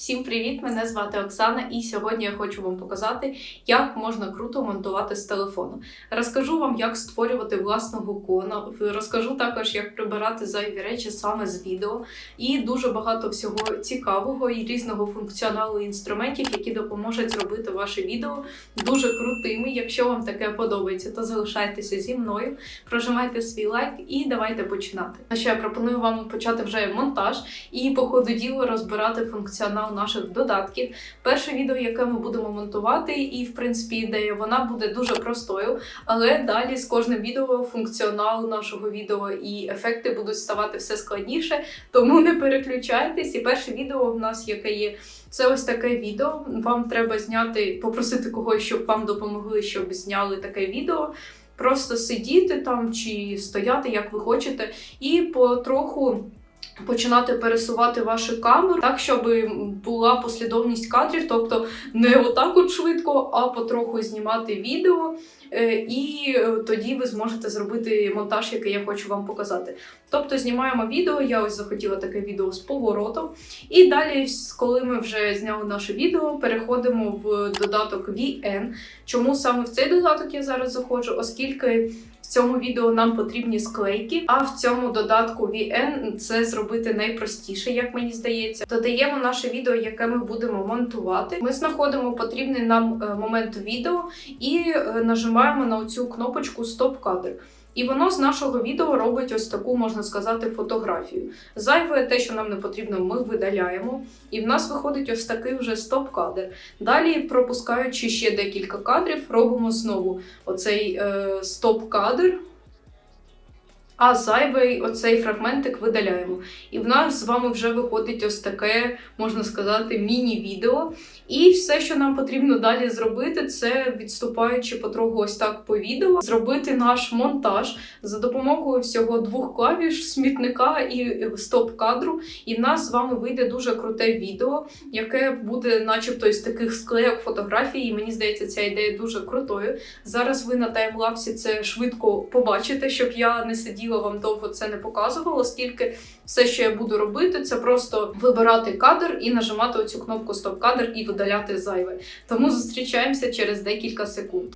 Всім привіт! Мене звати Оксана, і сьогодні я хочу вам показати, як можна круто монтувати з телефону. Розкажу вам, як створювати власного кона. Розкажу також, як прибирати зайві речі саме з відео, і дуже багато всього цікавого і різного функціоналу інструментів, які допоможуть зробити ваше відео дуже крутими. Якщо вам таке подобається, то залишайтеся зі мною, прожимайте свій лайк і давайте починати. А ще я пропоную вам почати вже монтаж і по ходу діла розбирати функціонал наших додатків. Перше відео, яке ми будемо монтувати, і в принципі ідея вона буде дуже простою, але далі з кожним відео функціонал нашого відео і ефекти будуть ставати все складніше, тому не переключайтесь. І перше відео в нас, яке є. Це ось таке відео. Вам треба зняти, попросити когось, щоб вам допомогли, щоб зняли таке відео. Просто сидіти там чи стояти, як ви хочете, і потроху починати пересувати вашу камеру так, щоб була послідовність кадрів, тобто не отак от швидко, а потроху знімати відео. Е, І е, тоді ви зможете зробити монтаж, який я хочу вам показати. Тобто знімаємо відео, я ось захотіла таке відео з поворотом. І далі, коли ми вже зняли наше відео, переходимо в додаток VN. Чому саме в цей додаток я зараз заходжу? Оскільки цьому відео нам потрібні склейки, а в цьому додатку VN це зробити найпростіше, як мені здається. Додаємо наше відео, яке ми будемо монтувати. Ми знаходимо потрібний нам е, момент відео і е, нажимаємо на цю кнопочку Стоп-кадр. І воно з нашого відео робить ось таку, можна сказати, фотографію. Зайве те, що нам не потрібно, ми видаляємо. І в нас виходить ось такий вже стоп-кадр. Далі, пропускаючи ще декілька кадрів, робимо знову оцей е, стоп-кадр. А зайвий оцей фрагментик видаляємо. І в нас з вами вже виходить ось таке, можна сказати, міні-відео. І все, що нам потрібно далі зробити, це відступаючи потроху ось так по відео, зробити наш монтаж за допомогою всього двох клавіш, смітника і стоп-кадру. І в нас з вами вийде дуже круте відео, яке буде, начебто, із таких склеєк фотографій. І мені здається, ця ідея дуже крутою. Зараз ви на таймлапсі це швидко побачите, щоб я не сиділа вам довго це не показувала, оскільки все, що я буду робити, це просто вибирати кадр і нажимати оцю кнопку Стоп-кадр і видаляти зайве. Тому зустрічаємося через декілька секунд.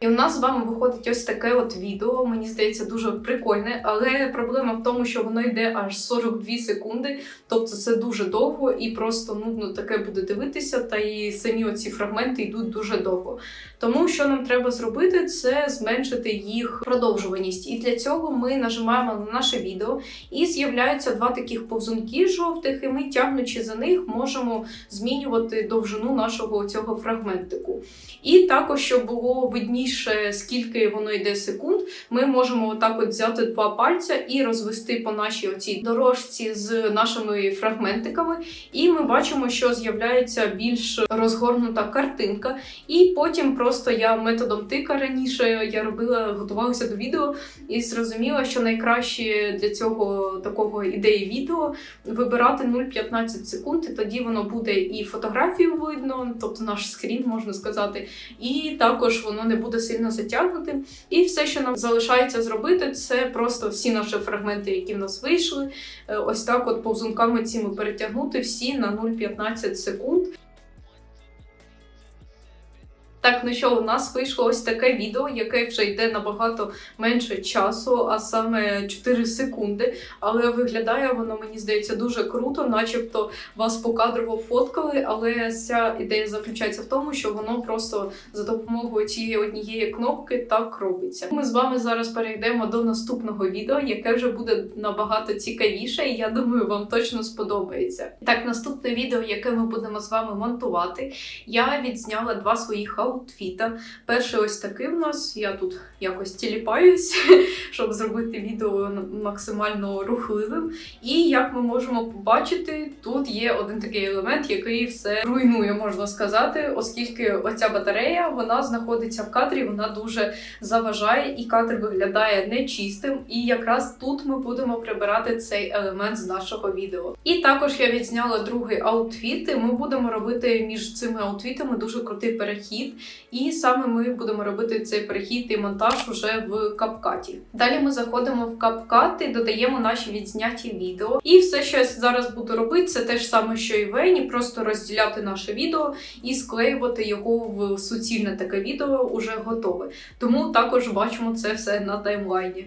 І у нас з вами виходить ось таке от відео. Мені здається, дуже прикольне, але проблема в тому, що воно йде аж 42 секунди. Тобто це дуже довго і просто нудно таке буде дивитися, та і самі оці фрагменти йдуть дуже довго. Тому що нам треба зробити, це зменшити їх продовжуваність. І для цього ми нажимаємо на наше відео, і з'являються два таких повзунки жовтих, і ми, тягнучи за них, можемо змінювати довжину нашого цього фрагментику. І також, щоб було видніше, скільки воно йде секунд, ми можемо отак от взяти два пальця і розвести по нашій оцій дорожці з нашими фрагментиками. І ми бачимо, що з'являється більш розгорнута картинка. І потім просто я методом тика раніше я робила, готувалася до відео і зрозуміла, що найкраще для цього такого ідеї відео вибирати 0,15 секунд, і тоді воно буде і фотографію видно, тобто наш скрін можна сказати, і також воно не буде сильно затягнути. І все, що нам залишається зробити, це просто всі наші фрагменти, які в нас вийшли, е, ось так, от повзунками цими перетягнути всі на 0,15 секунд. Так, ну що, у нас вийшло ось таке відео, яке вже йде набагато менше часу, а саме 4 секунди. Але виглядає воно, мені здається, дуже круто, начебто вас покадрово фоткали. Але ця ідея заключається в тому, що воно просто за допомогою цієї однієї кнопки так робиться. Ми з вами зараз перейдемо до наступного відео, яке вже буде набагато цікавіше, і я думаю, вам точно сподобається. Так, наступне відео, яке ми будемо з вами монтувати, я відзняла два своїх аутфіта. Перший ось такий в нас. Я тут якось тіліпаюсь, щоб зробити відео максимально рухливим. І як ми можемо побачити, тут є один такий елемент, який все руйнує, можна сказати, оскільки оця батарея вона знаходиться в кадрі, вона дуже заважає, і кадр виглядає нечистим. І якраз тут ми будемо прибирати цей елемент з нашого відео. І також я відзняла другий аутфіт. і Ми будемо робити між цими аутфітами дуже крутий перехід. І саме ми будемо робити цей перехід і монтаж уже в капкаті. Далі ми заходимо в капкат і додаємо наші відзняті відео. І все, що я зараз буду робити, це те ж саме, що і Вені, просто розділяти наше відео і склеювати його в суцільне таке відео уже готове. Тому також бачимо це все на таймлайні.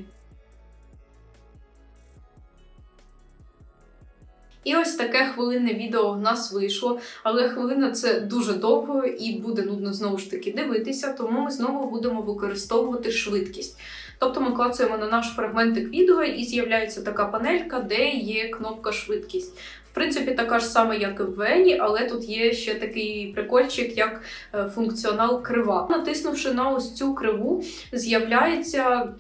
І ось таке хвилинне відео в нас вийшло, але хвилина це дуже довго і буде нудно знову ж таки дивитися, тому ми знову будемо використовувати швидкість. Тобто ми клацаємо на наш фрагментик відео і з'являється така панелька, де є кнопка швидкість. В принципі, така ж сама, як і в Вені, але тут є ще такий прикольчик, як е, функціонал крива. Натиснувши на ось цю криву, з'являється.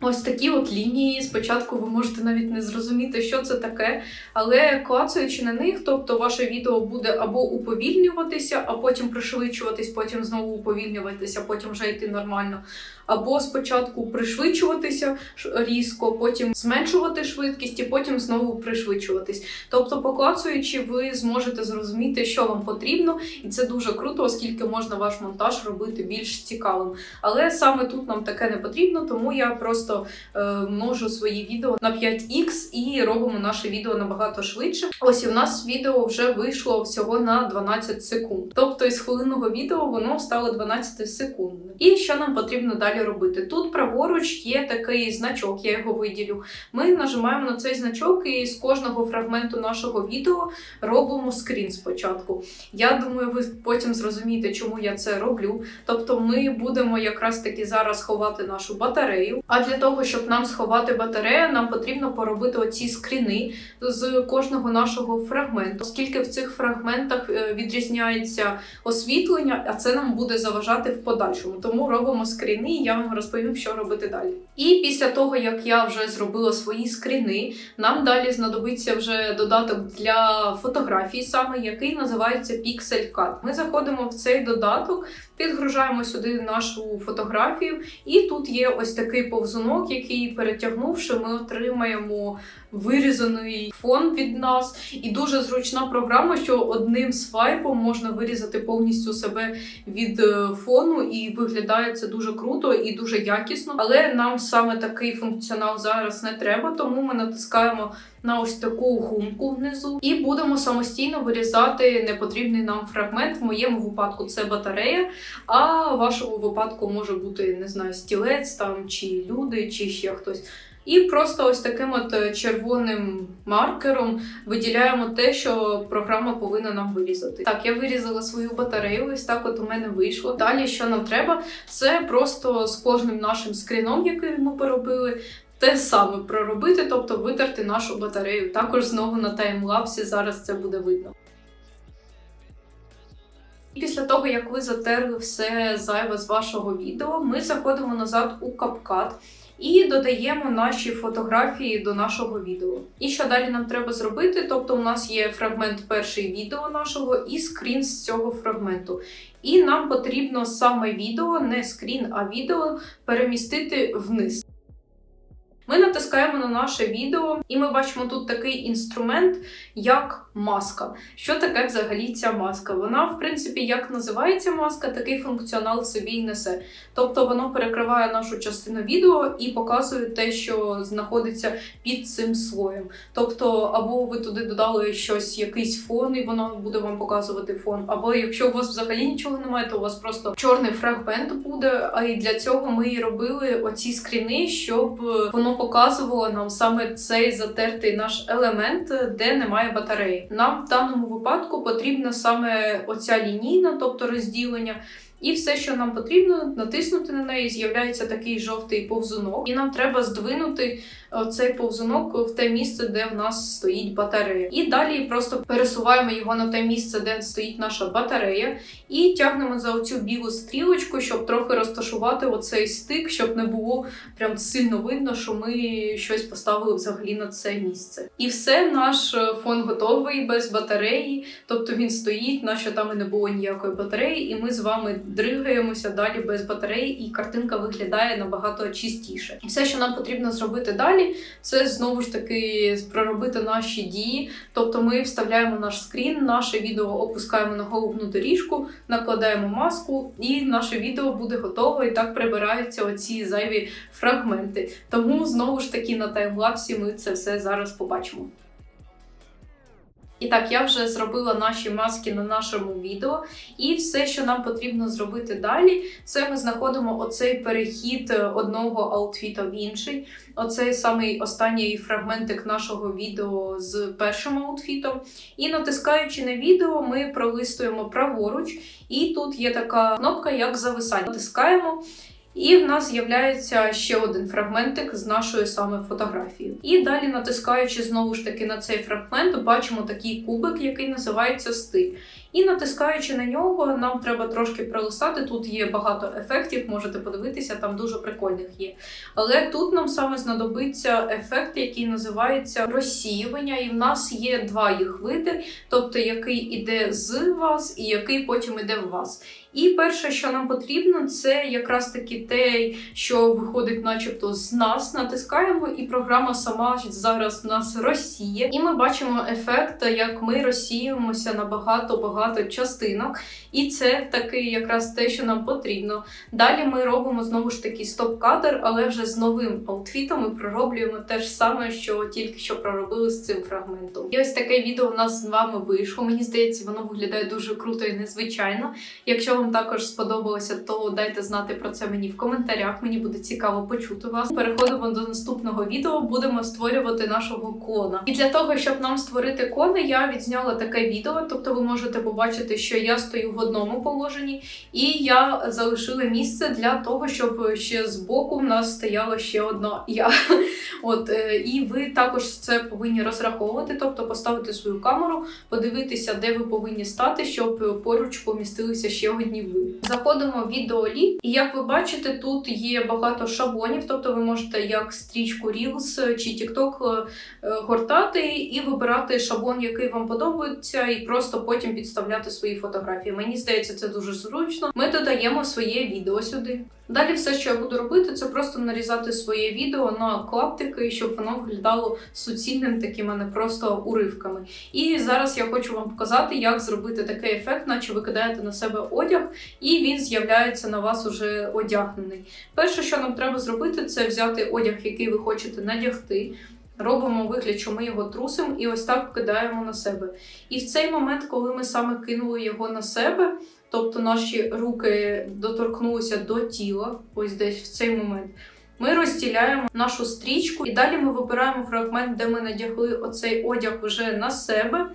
Ось такі от лінії. Спочатку ви можете навіть не зрозуміти, що це таке, але клацаючи на них, тобто ваше відео буде або уповільнюватися, а потім пришвидшуватись, потім знову уповільнюватися, потім вже йти нормально. Або спочатку пришвидшуватися різко, потім зменшувати швидкість і потім знову пришвидшуватись. Тобто, поклацуючи, ви зможете зрозуміти, що вам потрібно, і це дуже круто, оскільки можна ваш монтаж робити більш цікавим. Але саме тут нам таке не потрібно, тому я просто е, множу свої відео на 5х і робимо наше відео набагато швидше. Ось і в нас відео вже вийшло всього на 12 секунд. Тобто із хвилинного відео воно стало 12 секундним. І що нам потрібно далі робити? Тут праворуч є такий значок, я його виділю. Ми нажимаємо на цей значок і з кожного фрагменту нашого відео робимо скрін спочатку. Я думаю, ви потім зрозумієте, чому я це роблю. Тобто, ми будемо якраз таки зараз ховати нашу батарею. А для того, щоб нам сховати батарею, нам потрібно поробити оці скріни з кожного нашого фрагменту, оскільки в цих фрагментах е, відрізняється освітлення, а це нам буде заважати в подальшому. Тому робимо скріни, я вам розповім, що робити далі. І після того, як я вже зробила свої скріни, нам далі знадобиться вже додаток для фотографій, саме який називається PixelCut. Ми заходимо в цей додаток, підгружаємо сюди нашу фотографію, і тут є ось такий повзунок, який перетягнувши, ми отримаємо вирізаний фон від нас. І дуже зручна програма, що одним свайпом можна вирізати повністю себе від е, фону, і виглядає це дуже круто і дуже якісно. Але нам саме такий функціонал зараз не треба, тому ми натискаємо на ось таку гумку внизу і будемо самостійно вирізати непотрібний нам фрагмент. В моєму випадку це батарея, а в вашому випадку може бути не знаю, стілець там чи люди, чи ще хтось. І просто ось таким от е, червоним маркером виділяємо те, що програма повинна нам вирізати. Так, я вирізала свою батарею, ось так от у мене вийшло. Далі, що нам треба, це просто з кожним нашим скріном, який ми поробили. Те саме проробити, тобто витерти нашу батарею. Також знову на таймлапсі зараз це буде видно. Після того, як ви затерли все зайве з вашого відео, ми заходимо назад у CapCut і додаємо наші фотографії до нашого відео. І що далі нам треба зробити? Тобто, у нас є фрагмент перший відео нашого і скрін з цього фрагменту. І нам потрібно саме відео, не скрін, а відео перемістити вниз. Ми натискаємо на наше відео, і ми бачимо тут такий інструмент, як маска. Що таке взагалі ця маска? Вона, в принципі, як називається маска, такий функціонал собі й несе. Тобто воно перекриває нашу частину відео і показує те, що знаходиться під цим слоєм. Тобто, або ви туди додали щось, якийсь фон, і воно буде вам показувати фон. Або якщо у вас взагалі нічого немає, то у вас просто чорний фрагмент буде. А і для цього ми і робили оці скріни, щоб воно показувало нам саме цей затертий наш елемент, де немає батареї. Нам в даному випадку потрібна саме оця лінійна, тобто розділення. І все, що нам потрібно, натиснути на неї, з'являється такий жовтий повзунок, і нам треба здвинути цей повзунок в те місце, де в нас стоїть батарея. І далі просто пересуваємо його на те місце, де стоїть наша батарея, і тягнемо за оцю білу стрілочку, щоб трохи розташувати оцей стик, щоб не було прям сильно видно, що ми щось поставили взагалі на це місце. І все, наш е, фон готовий без батареї, тобто він стоїть, наче там і не було ніякої батареї, і ми з вами дригаємося далі без батареї, і картинка виглядає набагато чистіше. І все, що нам потрібно зробити далі, це знову ж таки проробити наші дії. Тобто ми вставляємо наш скрін, наше відео опускаємо на головну доріжку, накладаємо маску, і наше відео буде готове. І так прибираються оці зайві фрагменти. Тому знову ж таки на таймлапсі ми це все зараз побачимо. І так, я вже зробила наші маски на нашому відео, і все, що нам потрібно зробити далі, це ми знаходимо оцей перехід е, одного аутфіта в інший. Оцей самий останній фрагментик нашого відео з першим аутфітом. І натискаючи на відео, ми пролистуємо праворуч, і тут є така кнопка, як зависання. Натискаємо. І в нас з'являється ще один фрагментик з нашою саме фотографією. І далі, натискаючи знову ж таки на цей фрагмент, бачимо такий кубик, який називається стиль. І натискаючи на нього, нам треба трошки пролистати. Тут є багато ефектів, можете подивитися, там дуже прикольних є. Але тут нам саме знадобиться ефект, який називається розсіювання, і в нас є два їх види, тобто який іде з вас і який потім іде в вас. І перше, що нам потрібно, це якраз таки те, що виходить, начебто, з нас. Натискаємо, і програма сама зараз нас розсіє. І ми бачимо ефект, як ми розсіюємося на багато-багато частинок. І це таки якраз те, що нам потрібно. Далі ми робимо знову ж таки стоп-кадр, але вже з новим аутфітом ми пророблюємо те ж саме, що тільки що проробили з цим фрагментом. І ось таке відео у нас з вами вийшло. Мені здається, воно виглядає дуже круто і незвичайно. Якщо вам також сподобалося, то дайте знати про це мені в коментарях. Мені буде цікаво почути вас. Переходимо до наступного відео. Будемо створювати нашого кона. І для того, щоб нам створити кони, я відзняла таке відео. Тобто, ви можете побачити, що я стою в одному положенні, і я залишила місце для того, щоб ще з боку в нас стояла ще одна я. От е, і ви також це повинні розраховувати, тобто поставити свою камеру, подивитися, де ви повинні стати, щоб поруч помістилися ще одні ви. Заходимо в відеолі, і як ви бачите, тут є багато шаблонів, тобто ви можете як стрічку Reels чи TikTok е, гортати і вибирати шаблон, який вам подобається, і просто потім підставляти свої фотографії. Мені здається, це дуже зручно. Ми додаємо своє відео сюди. Далі все, що я буду робити, це просто нарізати своє відео на клаптики, щоб воно виглядало суцільним таким, а не просто уривками. І зараз я хочу вам показати, як зробити такий ефект, наче ви кидаєте на себе одяг, і він з'являється на вас уже одягнений. Перше, що нам треба зробити, це взяти одяг, який ви хочете надягти. Робимо вигляд, що ми його трусимо, і ось так кидаємо на себе. І в цей момент, коли ми саме кинули його на себе, тобто наші руки доторкнулися до тіла, ось десь в цей момент. Ми розділяємо нашу стрічку, і далі ми вибираємо фрагмент, де ми надягли оцей одяг вже на себе.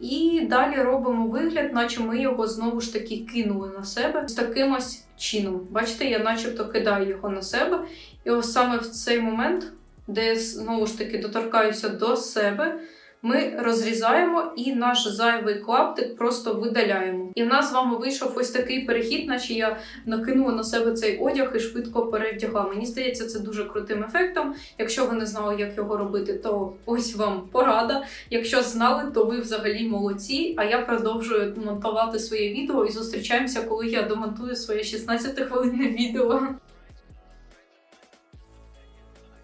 І далі робимо вигляд, наче ми його знову ж таки кинули на себе з таким ось чином. Бачите, я начебто кидаю його на себе. І ось саме в цей момент, де знову ж таки доторкаюся до себе, ми розрізаємо і наш зайвий клаптик просто видаляємо. І в нас з вами вийшов ось такий перехід, наче я накинула на себе цей одяг і швидко перевдягла. Мені здається, це дуже крутим ефектом. Якщо ви не знали, як його робити, то ось вам порада. Якщо знали, то ви взагалі молодці. А я продовжую монтувати своє відео і зустрічаємося, коли я домонтую своє 16 хвилинне відео.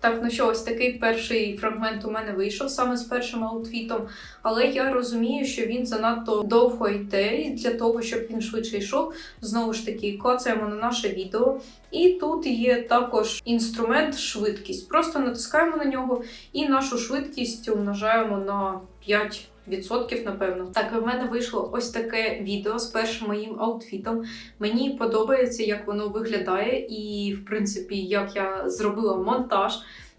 Так, ну що, ось такий перший фрагмент у мене вийшов саме з першим аутфітом, але я розумію, що він занадто довго йде, і для того, щоб він швидше йшов, знову ж таки, клацаємо на наше відео. І тут є також інструмент швидкість. Просто натискаємо на нього і нашу швидкість умножаємо на 5 відсотків, напевно. Так, в мене вийшло ось таке відео з першим моїм аутфітом. Мені подобається, як воно виглядає, і, в принципі, як я зробила монтаж.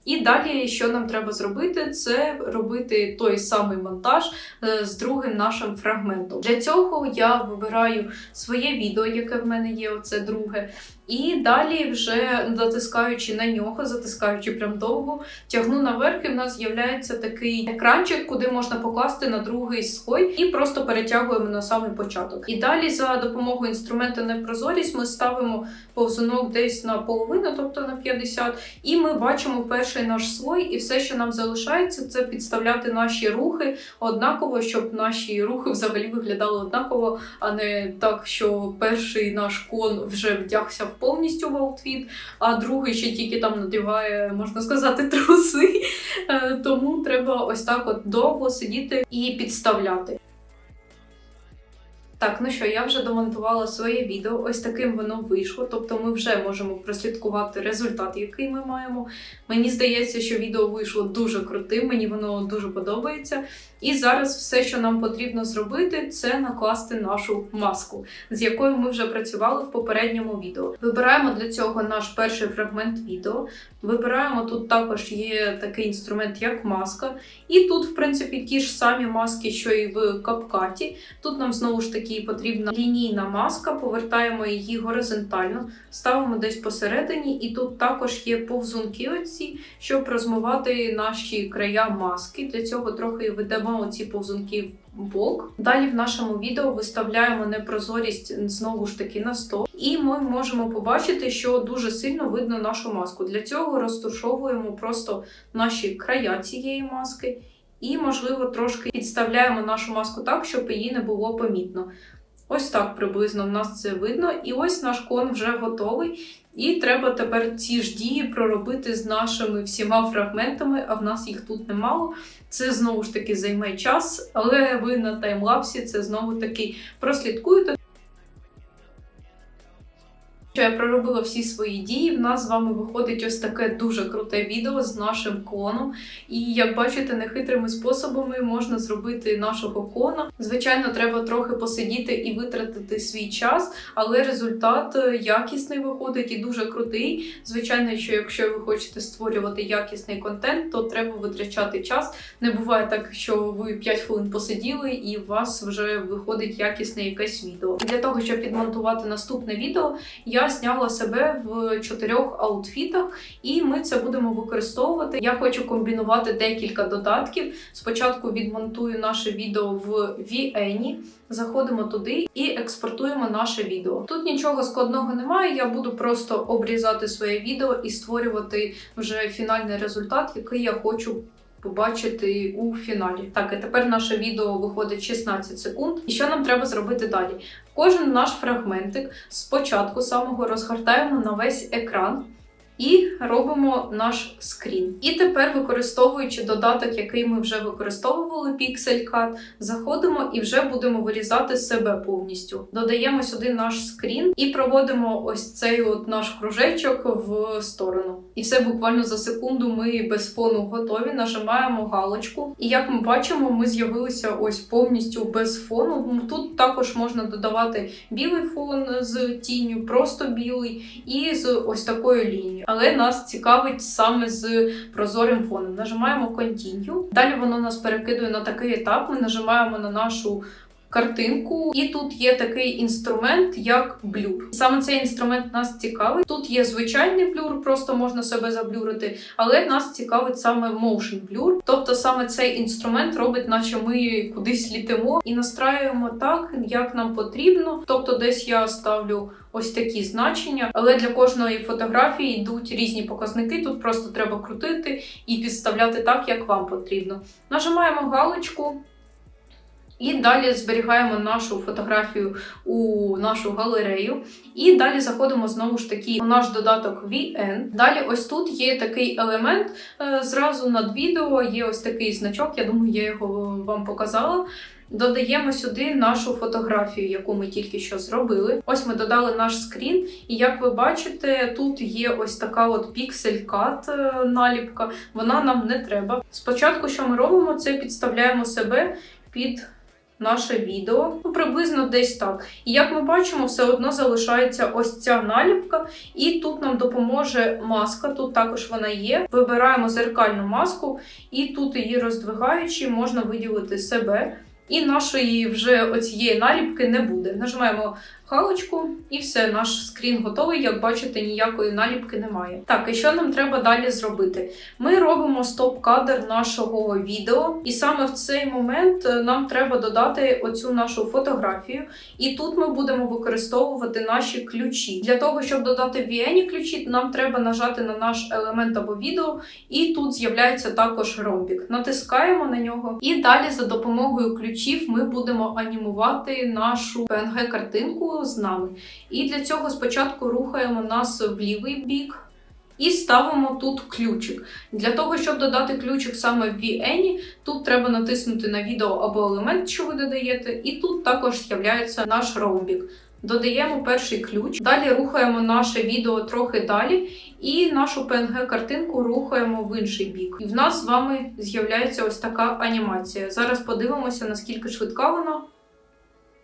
І далі, що нам треба зробити, це робити той самий монтаж е, з другим нашим фрагментом. Для цього я вибираю своє відео, яке в мене є, оце друге. І далі, вже натискаючи на нього, затискаючи прям довго, тягну наверх, і в нас з'являється такий екранчик, куди можна покласти на другий слой, і просто перетягуємо на самий початок. І далі, за допомогою інструменту непрозорість, ми ставимо повзунок десь на половину, тобто на 50, і ми бачимо перший наш слой, і все, що нам залишається, це підставляти наші рухи однаково, щоб наші рухи взагалі виглядали однаково, а не так, що перший наш кон вже вдягся повністю в аутфіт, а другий ще тільки там надіває, можна сказати, труси. Е, Тому треба ось так от довго сидіти і підставляти. Так, ну що, я вже домонтувала своє відео. Ось таким воно вийшло. Тобто ми вже можемо прослідкувати результат, який ми маємо. Мені здається, що відео вийшло дуже крутим, мені воно дуже подобається. І зараз все, що нам потрібно зробити, це накласти нашу маску, з якою ми вже працювали в попередньому відео. Вибираємо для цього наш перший фрагмент відео. Вибираємо тут також є такий інструмент, як маска. І тут, в принципі, ті ж самі маски, що і в капкаті. Тут нам знову ж таки потрібна лінійна маска, повертаємо її горизонтально, ставимо десь посередині, і тут також є повзунки, оці, щоб розмивати наші края маски. Для цього трохи ведемо оці повзунки в бок. Далі в нашому відео виставляємо непрозорість знову ж таки на 100. І ми можемо побачити, що дуже сильно видно нашу маску. Для цього розташовуємо просто наші края цієї маски. І, можливо, трошки підставляємо нашу маску так, щоб її не було помітно. Ось так приблизно в нас це видно. І ось наш кон вже готовий. І треба тепер ці ж дії проробити з нашими всіма фрагментами, а в нас їх тут немало. Це знову ж таки займе час, але ви на таймлапсі це знову таки прослідкуєте. Що я проробила всі свої дії. В нас з вами виходить ось таке дуже круте відео з нашим коном. І як бачите, нехитрими способами можна зробити нашого кона. Звичайно, треба трохи посидіти і витратити свій час, але результат е, якісний виходить і дуже крутий. Звичайно, що якщо ви хочете створювати якісний контент, то треба витрачати час. Не буває так, що ви 5 хвилин посиділи і у вас вже виходить якісне якесь відео. Для того, щоб підмонтувати наступне відео, я зняла себе в чотирьох аутфітах, і ми це будемо використовувати. Я хочу комбінувати декілька додатків. Спочатку відмонтую наше відео в VN, заходимо туди і експортуємо наше відео. Тут нічого складного немає. Я буду просто обрізати своє відео і створювати вже фінальний результат, який я хочу. Побачити у фіналі. Так, і тепер наше відео виходить 16 секунд. І що нам треба зробити далі? Кожен наш фрагментик спочатку самого розгортаємо на весь екран. І робимо наш скрін. І тепер, використовуючи додаток, який ми вже використовували, PixelCut, заходимо і вже будемо вирізати себе повністю. Додаємо сюди наш скрін і проводимо ось цей от наш кружечок в сторону. І все буквально за секунду ми без фону готові. Нажимаємо галочку. І як ми бачимо, ми з'явилися ось повністю без фону. Тут також можна додавати білий фон з тінню, просто білий, і з ось такою лінією але нас цікавить саме з прозорим фоном. Нажимаємо Continue. Далі воно нас перекидує на такий етап. Ми нажимаємо на нашу. Картинку, і тут є такий інструмент, як блюр. Саме цей інструмент нас цікавить. Тут є звичайний блюр, просто можна себе заблюрити, але нас цікавить саме motion blur. Тобто саме цей інструмент робить, наче ми кудись літимо і настраюємо так, як нам потрібно. Тобто, десь я ставлю ось такі значення, але для кожної фотографії йдуть різні показники. Тут просто треба крутити і підставляти так, як вам потрібно. Нажимаємо галочку. І далі зберігаємо нашу фотографію у нашу галерею. І далі заходимо знову ж таки у наш додаток VN. Далі, ось тут є такий елемент. е, Зразу над відео є ось такий значок. Я думаю, я його вам показала. Додаємо сюди нашу фотографію, яку ми тільки що зробили. Ось ми додали наш скрін, і як ви бачите, тут є ось така от піксель-кат е, наліпка. Вона нам не треба. Спочатку, що ми робимо, це підставляємо себе під наше відео, ну приблизно десь так. І як ми бачимо, все одно залишається ось ця наліпка, і тут нам допоможе маска. Тут також вона є. Вибираємо зеркальну маску, і тут її роздвигаючи, можна виділити себе. І нашої вже оцієї наліпки не буде. Нажимаємо галочку, і все, наш скрін готовий. Як бачите, ніякої наліпки немає. Так, і що нам треба далі зробити? Ми робимо стоп-кадр нашого відео, і саме в цей момент е, нам треба додати оцю нашу фотографію. І тут ми будемо використовувати наші ключі. Для того, щоб додати VN ключі, нам треба нажати на наш елемент або відео, і тут з'являється також ромбік. Натискаємо на нього, і далі за допомогою ключів ми будемо анімувати нашу З нами. І для цього спочатку рухаємо нас в лівий бік. І ставимо тут ключик. Для того, щоб додати ключик саме в VN, тут треба натиснути на відео або елемент, що ви додаєте, і тут також з'являється наш ромбік. Додаємо перший ключ, далі рухаємо наше відео трохи далі, і нашу PNG-картинку рухаємо в інший бік. І в нас з вами з'являється ось така анімація. Зараз подивимося, наскільки швидка вона.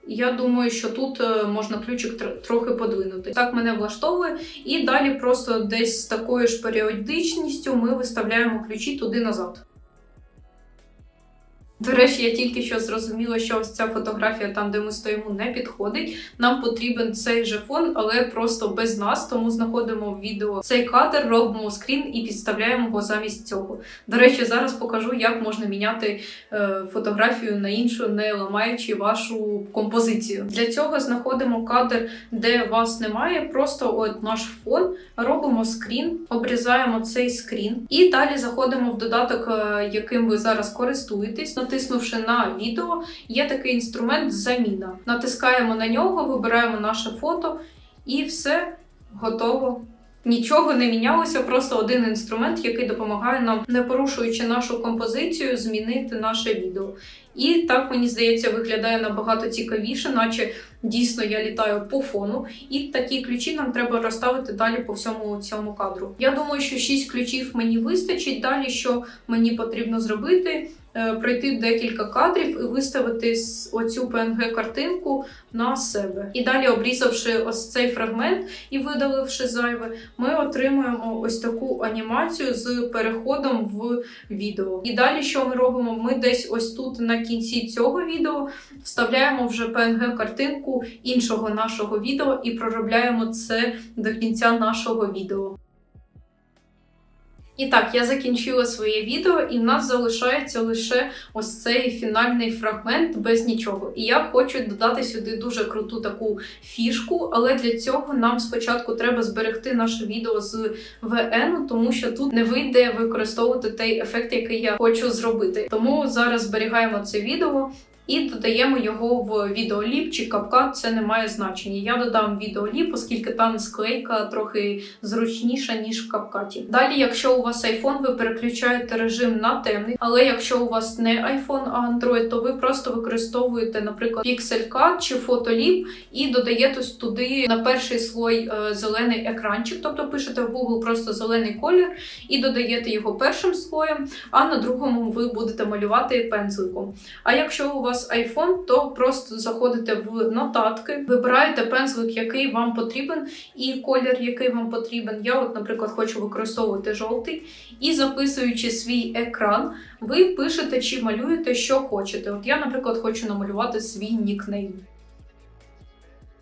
Я думаю, що тут е, можна ключик трохи подвинути. Так мене влаштовує. І далі просто десь з такою ж періодичністю ми виставляємо ключі туди назад. До речі, я тільки що зрозуміла, що ось ця фотографія там, де ми стоїмо, не підходить. Нам потрібен цей же фон, але просто без нас. Тому знаходимо в відео цей кадр, робимо скрін і підставляємо його замість цього. До речі, зараз покажу, як можна міняти е, фотографію на іншу, не ламаючи вашу композицію. Для цього знаходимо кадр, де вас немає. Просто от наш фон, робимо скрін, обрізаємо цей скрін, і далі заходимо в додаток, е, яким ви зараз користуєтесь. Натиснувши на відео, є такий інструмент заміна. Натискаємо на нього, вибираємо наше фото, і все готово. Нічого не мінялося, просто один інструмент, який допомагає нам, не порушуючи нашу композицію, змінити наше відео. І так, мені здається, виглядає набагато цікавіше, наче дійсно я літаю по фону. І такі ключі нам треба розставити далі по всьому цьому кадру. Я думаю, що 6 ключів мені вистачить. Далі, що мені потрібно зробити, пройти декілька кадрів і виставити оцю PNG-картинку на себе. І далі, обрізавши ось цей фрагмент і видаливши зайве, ми отримуємо ось таку анімацію з переходом в відео. І далі, що ми робимо? Ми десь ось тут на кінці цього відео вставляємо вже PNG-картинку іншого нашого відео і проробляємо це до кінця нашого відео. І так, я закінчила своє відео, і в нас залишається лише ось цей фінальний фрагмент без нічого. І я хочу додати сюди дуже круту таку фішку, але для цього нам спочатку треба зберегти наше відео з VN, тому що тут не вийде використовувати той ефект, який я хочу зробити. Тому зараз зберігаємо це відео. І додаємо його в відеоліп чи капкат, це не має значення. Я додам відеоліп, оскільки там склейка трохи зручніша, ніж в капкаті. Далі, якщо у вас iPhone, ви переключаєте режим на темний, але якщо у вас не iPhone, а Android, то ви просто використовуєте, наприклад, PixelCut чи Photolib і додаєте туди на перший слой е, зелений екранчик, тобто пишете в Google просто зелений колір і додаєте його першим слоєм, а на другому ви будете малювати пензликом. А якщо у вас iPhone, то просто заходите в нотатки, вибираєте пензлик, який вам потрібен, і колір, який вам потрібен. Я, от, наприклад, хочу використовувати жовтий, і записуючи свій екран, ви пишете чи малюєте, що хочете. От я, наприклад, хочу намалювати свій нікнейм.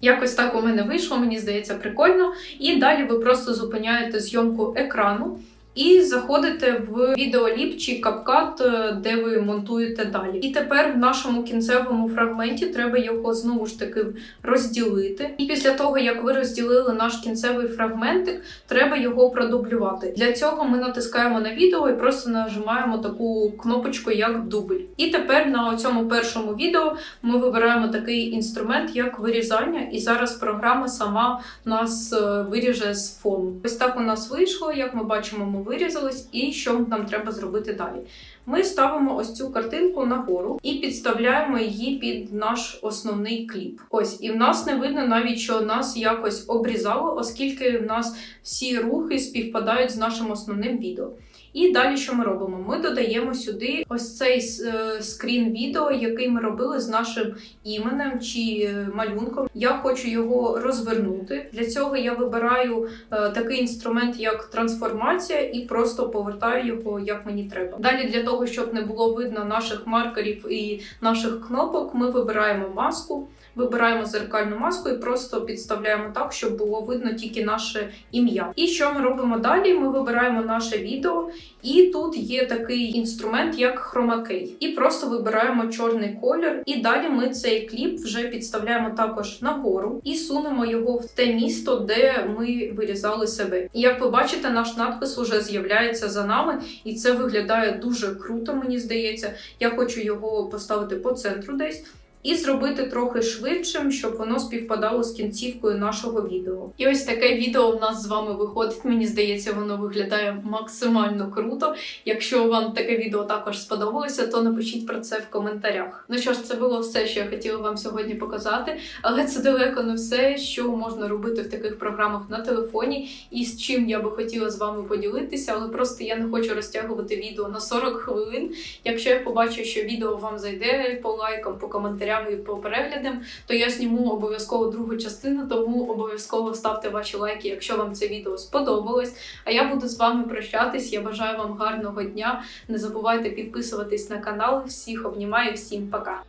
Якось так у мене вийшло, мені здається, прикольно. І далі ви просто зупиняєте зйомку екрану і заходите в відеоліп чи капкат, е, де ви монтуєте далі. І тепер в нашому кінцевому фрагменті треба його знову ж таки розділити. І після того, як ви розділили наш кінцевий фрагментик, треба його продублювати. Для цього ми натискаємо на відео і просто нажимаємо таку кнопочку, як дубль. І тепер на цьому першому відео ми вибираємо такий інструмент, як вирізання, і зараз програма сама нас е, виріже з фону. Ось так у нас вийшло, як ми бачимо, ми вирізались, і що нам треба зробити далі. Ми ставимо ось цю картинку нагору і підставляємо її під наш основний кліп. Ось, і в нас не видно навіть, що нас якось обрізало, оскільки в нас всі рухи співпадають з нашим основним відео. І далі що ми робимо? Ми додаємо сюди ось цей е, скрін відео, який ми робили з нашим іменем чи е, малюнком. Я хочу його розвернути. Для цього я вибираю е, такий інструмент, як трансформація, і просто повертаю його як мені треба. Далі для того, щоб не було видно наших маркерів і наших кнопок, ми вибираємо маску. Вибираємо зеркальну маску і просто підставляємо так, щоб було видно тільки наше ім'я. І що ми робимо далі? Ми вибираємо наше відео, і тут є такий інструмент, як хромакей. І просто вибираємо чорний колір. І далі ми цей кліп вже підставляємо також нагору і сунемо його в те місто, де ми вирізали себе. І як ви бачите, наш надпис уже з'являється за нами, і це виглядає дуже круто, мені здається. Я хочу його поставити по центру десь. І зробити трохи швидшим, щоб воно співпадало з кінцівкою нашого відео. І ось таке відео в нас з вами виходить. Мені здається, воно виглядає максимально круто. Якщо вам таке відео також сподобалося, то напишіть про це в коментарях. Ну що ж, це було все, що я хотіла вам сьогодні показати, але це далеко не все, що можна робити в таких програмах на телефоні, і з чим я би хотіла з вами поділитися, але просто я не хочу розтягувати відео на 40 хвилин. Якщо я побачу, що відео вам зайде по лайкам, по коментарям і по переглядам, то я зніму обов'язково другу частину, тому обов'язково ставте ваші лайки, якщо вам це відео сподобалось. А я буду з вами прощатись. Я бажаю вам гарного дня. Не забувайте підписуватись на канал. Всіх обнімаю, всім пока.